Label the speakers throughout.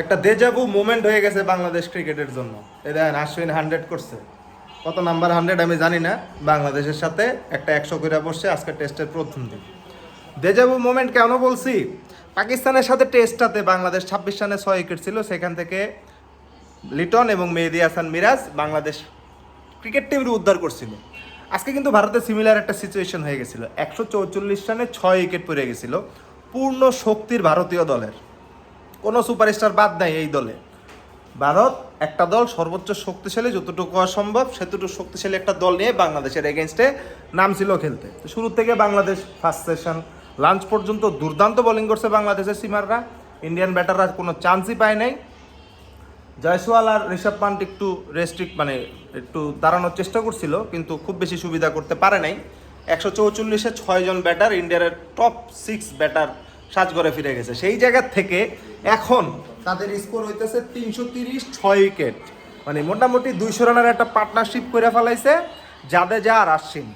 Speaker 1: একটা দেজাবু মোমেন্ট হয়ে গেছে বাংলাদেশ ক্রিকেটের জন্য। এ দেখেন, আশ্বিন হান্ড্রেড করছে। কত নাম্বার হান্ড্রেড আমি জানি না। বাংলাদেশের সাথে একটা একশো করে বসছে আজকে টেস্টের প্রথম দিন। দেজাবু মোমেন্ট কেন বলছি? পাকিস্তানের সাথে টেস্টটাতে বাংলাদেশ ছাব্বিশ রানে ছয় উইকেট ছিল। সেখান থেকে লিটন এবং মেহেদি হাসান মিরাজ বাংলাদেশ ক্রিকেট টিমের উদ্ধার করছিল। আজকে কিন্তু ভারতে সিমিলার একটা সিচুয়েশন হয়ে গেছিল। একশো চৌচল্লিশ রানে ছয় উইকেট পড়ে গেছিল। পূর্ণ শক্তির ভারতীয় দলের। কোনো সুপারস্টার বাদ নাই এই দলে। ভারত একটা দল সর্বোচ্চ শক্তিশালী, যতটুকু সম্ভব সেতটুকু শক্তিশালী একটা দল নিয়ে বাংলাদেশের এগেনস্টে নামছিল খেলতে। তো শুরু থেকে বাংলাদেশ ফার্স্ট সেশন লাঞ্চ পর্যন্ত দুর্দান্ত বোলিং করছে বাংলাদেশের সিমাররা। ইন্ডিয়ান ব্যাটাররা কোনো চান্সই পায় নাই। জয়সওয়াল আর ঋষভ পান্ট একটু রেস্ট্রিক্ট মানে একটু দাঁড়ানোর চেষ্টা করছিল, কিন্তু খুব বেশি সুবিধা করতে পারে নাই। একশো চৌচল্লিশে ছয়জন ব্যাটার ইন্ডিয়ার টপ সিক্স ব্যাটার সাজগড়ে ফিরে গেছে। সেই জায়গা থেকে এখন তাদের স্কোর হইতেছে তিনশো তিরিশ, ছয় উইকেট মানে মোটামুটি দুইশো রানের একটা পার্টনারশিপ করে ফেলাইছে জাদেজা আর আশ্বিন।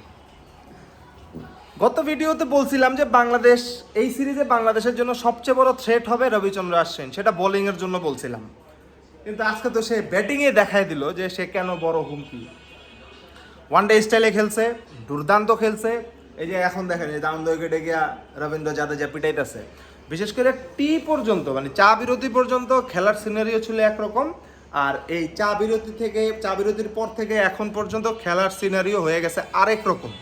Speaker 1: গত ভিডিওতে বলছিলাম যে বাংলাদেশ, এই সিরিজে বাংলাদেশের জন্য সবচেয়ে বড় থ্রেট হবে রবিচন্দ্র আশ্বিন। সেটা বোলিংয়ের জন্য বলছিলাম। কিন্তু আজকে তো সে ব্যাটিংয়ে দেখাই দিল যে সে কেন বড় হুমকি। ওয়ান ডে স্টাইলে খেলছে, দুর্দান্ত খেলছে এই যে এখন দেখেন, এই দাম উইকেটে গিয়া রবীন্দ্র জাদেজা পিটাইতেছে। বিশেষ করে টি পর্যন্ত মানে চা বিরতি পর্যন্ত খেলার সিনারিও ছিল একরকম। আর এই চা বিরতি থেকে, চা বিরতির পর থেকে এখন পর্যন্ত খেলার সিনারিও হয়ে গেছে আরেক রকম।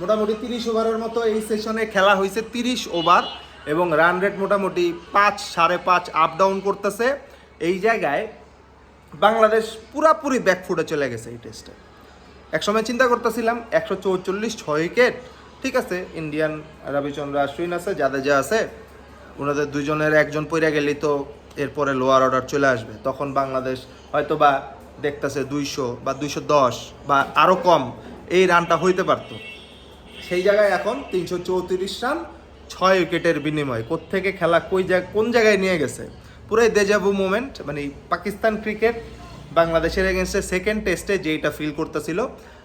Speaker 1: মোটামুটি তিরিশ ওভারের মতো এই সেশনে খেলা হয়েছে তিরিশ ওভার এবং রান রেট মোটামুটি পাঁচ, সাড়ে পাঁচ আপ ডাউন করতেছে। এই জায়গায় বাংলাদেশ পুরাপুরি ব্যাকফুটে চলে গেছে এই টেস্টে একসময় চিন্তা করতেছিলাম একশো চৌচল্লিশ ছয় উইকেট। ঠিক আছে, ইন্ডিয়ান রবিচন্দ্র আশ্বিন আছে, জাদেজা আছে। ওনাদের দুজনের একজন পইরা গেলেই তো এরপরে লোয়ার অর্ডার চলে আসবে। তখন বাংলাদেশ হয়তো বা দেখতেছে দুইশো বা দুইশো দশ বা আরও কম এই রানটা হইতে পারতো। সেই জায়গায় এখন তিনশো চৌত্রিশ রান, ছয় উইকেটের বিনিময়। কোত্থেকে খেলা কই কোন জায়গায় নিয়ে গেছে? পুরাই দেজাবু মুমেন্ট মানে পাকিস্তান ক্রিকেট বাংলাদেশের এগেনস্টে সেকেন্ড টেস্টে যেইটা ফিল করতেছিল,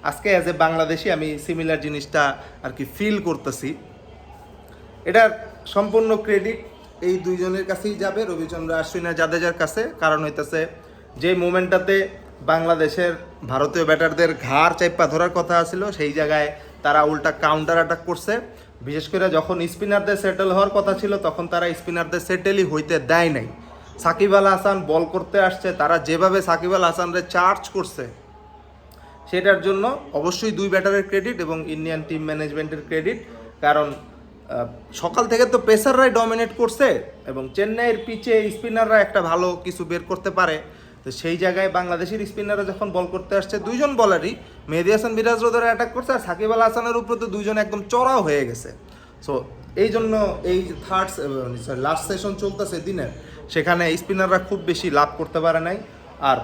Speaker 1: আজকে অ্যাজ এ বাংলাদেশি আমি সিমিলার জিনিসটা আর কি ফিল করতেছি। এটার সম্পূর্ণ ক্রেডিট এই দুইজনের কাছেই যাবে, রবিচন্দ্র আশ্বিন জাদেজার কাছে। কারণ হইতেছে, যে মোমেন্টটাতে বাংলাদেশের ভারতীয় ব্যাটারদের ঘাড় চাইপা ধরার কথা ছিল সেই জায়গায় তারা উল্টা কাউন্টার অ্যাটাক করছে। বিশেষ করে যখন স্পিনারদের সেটেল হওয়ার কথা ছিল, তখন তারা স্পিনারদের সেটেলই হইতে দেয় নাই। সাকিব আল হাসান বল করতে আসছে, তারা যেভাবে সাকিব আল হাসানরে চার্জ করছে, সেটার জন্য অবশ্যই দুই ব্যাটারের ক্রেডিট এবং ইন্ডিয়ান টিম ম্যানেজমেন্টের ক্রেডিট কারণ সকাল থেকে তো পেসাররাই ডমিনেট করছে এবং চেন্নাইয়ের পিচে স্পিনাররা একটা ভালো কিছু বের করতে পারে। তো সেই জায়গায় বাংলাদেশের স্পিনাররা যখন বল করতে আসছে, দুইজন বলারই মেহেদি হাসান, বিরাজ রোদারা অ্যাটাক করছে আর সাকিব আল হাসানের উপরে তো দুইজন একদম চড়াও হয়ে গেছে। সো এই জন্য এই থার্ড লাস্ট সেশন চলতেছে দিনের। সেখানে স্পিনাররা খুব বেশি লাভ করতে পারে নাই। আর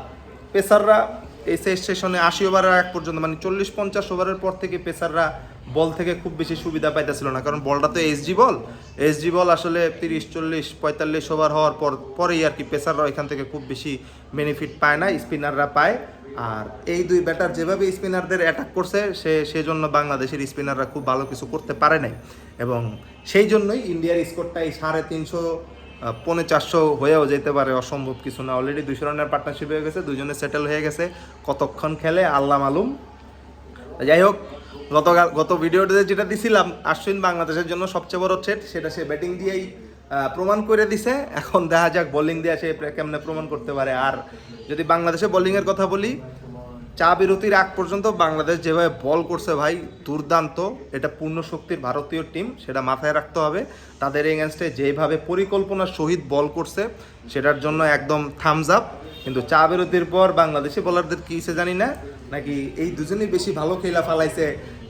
Speaker 1: পেসাররা এই সেশনে আশি ওভারের এক পর্যন্ত মানে চল্লিশ পঞ্চাশ ওভারের পর থেকে পেসাররা বল থেকে খুব বেশি সুবিধা পাইতেছিল না। কারণ বলটা তো এসজি বল। এসজি বল আসলে তিরিশ, চল্লিশ, পঁয়তাল্লিশ ওভার হওয়ার পর, পরেই আর কি পেসাররা এখান থেকে খুব বেশি বেনিফিট পায় না, স্পিনাররা পায়। আর এই দুই ব্যাটার যেভাবে স্পিনারদের অ্যাটাক করছে, সে, সেজন্য বাংলাদেশের স্পিনাররা খুব ভালো কিছু করতে পারে নাই। এবং সেই জন্যই ইন্ডিয়ার স্কোরটা এই সাড়ে তিনশো পৌনে চারশো হয়েও যেতে পারে, অসম্ভব কিছু না। অলরেডি দুশো রানের পার্টনারশিপ হয়ে গেছে দুজনে সেটেল হয়ে গেছে, কতক্ষণ খেলে আল্লাহ মালুম। যাই হোক, গতকাল, গত ভিডিওতে যেটা দিছিলাম, আশ্বিন বাংলাদেশের জন্য সবচেয়ে বড় থ্রেট সেটা সে ব্যাটিং দিয়েই প্রমাণ করে দিছে। এখন দেখা যাক বোলিং দিয়ে সে কেমনে প্রমাণ করতে পারে। আর যদি বাংলাদেশে বোলিংয়ের কথা বলি চা বিরতির আগ পর্যন্ত বাংলাদেশ যেভাবে বল করছে ভাই, দুর্দান্ত। এটা পূর্ণ শক্তির ভারতীয় টিম, সেটা মাথায় রাখতে হবে। তাদের এগেনস্টে যেভাবে পরিকল্পনার সহিত বল করছে, সেটার জন্য একদম থামস আপ কিন্তু চা বিরতির পর বাংলাদেশি বোলারদের কি হয়েছে জানি না, নাকি এই দুজনেই বেশি ভালো খেলা ফালাইছে,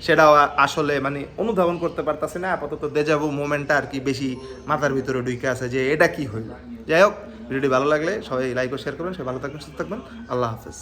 Speaker 1: সেটাও আসলে মানে অনুধাবন করতে পারতেছে না। আপাতত দেজাবু মোমেন্টটা আর কি বেশি মাথার ভিতরে ঢুকে আছে যে এটা কি হইল। যাই হোক, ভিডিওটি ভালো লাগলে সবাই লাইক ও শেয়ার করবেন, সবাই ভালো থাকবেন, সুস্থ থাকবেন। আল্লাহ হাফেজ।